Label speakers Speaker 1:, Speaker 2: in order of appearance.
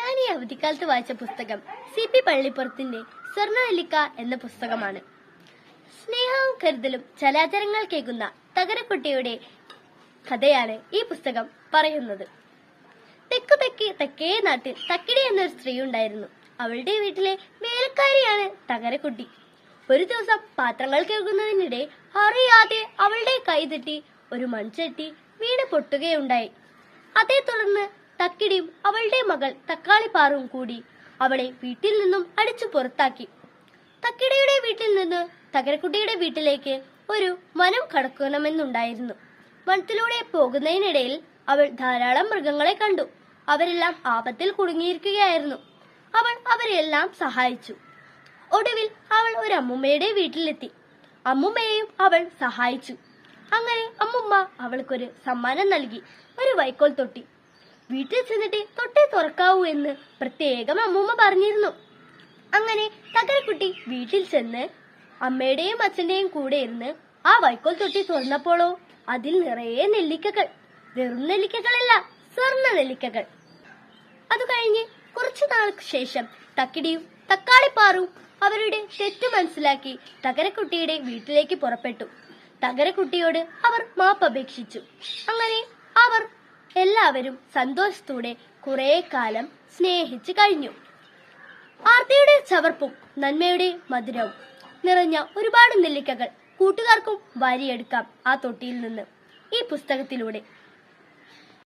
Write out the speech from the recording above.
Speaker 1: ഞാൻ ഈ അവധിക്കാലത്ത് വായിച്ച പുസ്തകം സി പി പള്ളിപ്പുറത്തിന്റെ സ്വർണവല്ലിക്ക എന്ന പുസ്തകമാണ്. സ്നേഹവും കരുതലും ചലാചരങ്ങൾ കേൾക്കുന്ന തകരക്കുട്ടിയുടെ കഥയാണ് ഈ പുസ്തകം പറയുന്നത്. തെക്കു തെക്കേ തെക്കേ നാട്ടിൽ തക്കിടി എന്നൊരു സ്ത്രീ ഉണ്ടായിരുന്നു. അവളുടെ വീട്ടിലെ വേലക്കാരിയാണ് തകരക്കുട്ടി. ഒരു ദിവസം പാത്രങ്ങൾ കേൾക്കുന്നതിനിടെ അറിയാതെ അവളുടെ കൈ ഒരു മൺചട്ടി വീണ് പൊട്ടുകയുണ്ടായി. അതേ തുടർന്ന് തക്കിടിയും അവളുടെ മകൾ തക്കാളിപ്പാറും കൂടി അവളെ വീട്ടിൽ നിന്നും അടിച്ചു പുറത്താക്കി. തക്കിടിയുടെ വീട്ടിൽ നിന്ന് തകരക്കുട്ടിയുടെ വീട്ടിലേക്ക് ഒരു മനം കടക്കണമെന്നുണ്ടായിരുന്നു. വനത്തിലൂടെ പോകുന്നതിനിടയിൽ അവൾ ധാരാളം മൃഗങ്ങളെ കണ്ടു. അവരെല്ലാം ആപത്തിൽ കുടുങ്ങിയിരിക്കുകയായിരുന്നു. അവൾ അവരെല്ലാം സഹായിച്ചു. ഒടുവിൽ അവൾ ഒരു അമ്മുമ്മയുടെ വീട്ടിലെത്തി. അമ്മുമ്മയെയും അവൾ സഹായിച്ചു. അങ്ങനെ അമ്മുമ്മ അവൾക്കൊരു സമ്മാനം നൽകി ഒരു വൈക്കോൽ തൊട്ടി. വീട്ടിൽ ചെന്നിട്ട് തൊട്ടേ തുറക്കാവൂ എന്ന് പ്രത്യേകം അമ്മൂമ്മ പറഞ്ഞിരുന്നു. അങ്ങനെ തകരക്കുട്ടി വീട്ടിൽ ചെന്ന് അമ്മയുടെയും അച്ഛന്റെയും കൂടെ ഇരുന്ന് ആ വൈക്കോൽ തൊട്ടി തുറന്നപ്പോഴോ അതിൽ നിറയെ നെല്ലിക്കകൾ. വെറും നെല്ലിക്കകളല്ല സ്വർണ നെല്ലിക്കകൾ. അത് കഴിഞ്ഞ് കുറച്ചു നാൾക്ക് ശേഷം തക്കിടിയും തക്കാളിപ്പാറും അവരുടെ തെറ്റ് മനസ്സിലാക്കി തകരക്കുട്ടിയുടെ വീട്ടിലേക്ക് പുറപ്പെട്ടു. തകരക്കുട്ടിയോട് അവർ മാപ്പപേക്ഷിച്ചു അങ്ങനെ അവർ എല്ലാവരും സന്തോഷത്തോടെ കുറെ കാലം സ്നേഹിച്ചു കഴിഞ്ഞു. ആർത്തിയുടെ ചവർപ്പും നന്മയുടെ മധുരവും നിറഞ്ഞ ഒരുപാട് നെല്ലിക്കകൾ കൂട്ടുകാർക്കും വാരിയെടുക്കാം ആ തൊട്ടിയിൽ നിന്ന്. ഈ പുസ്തകത്തിലൂടെ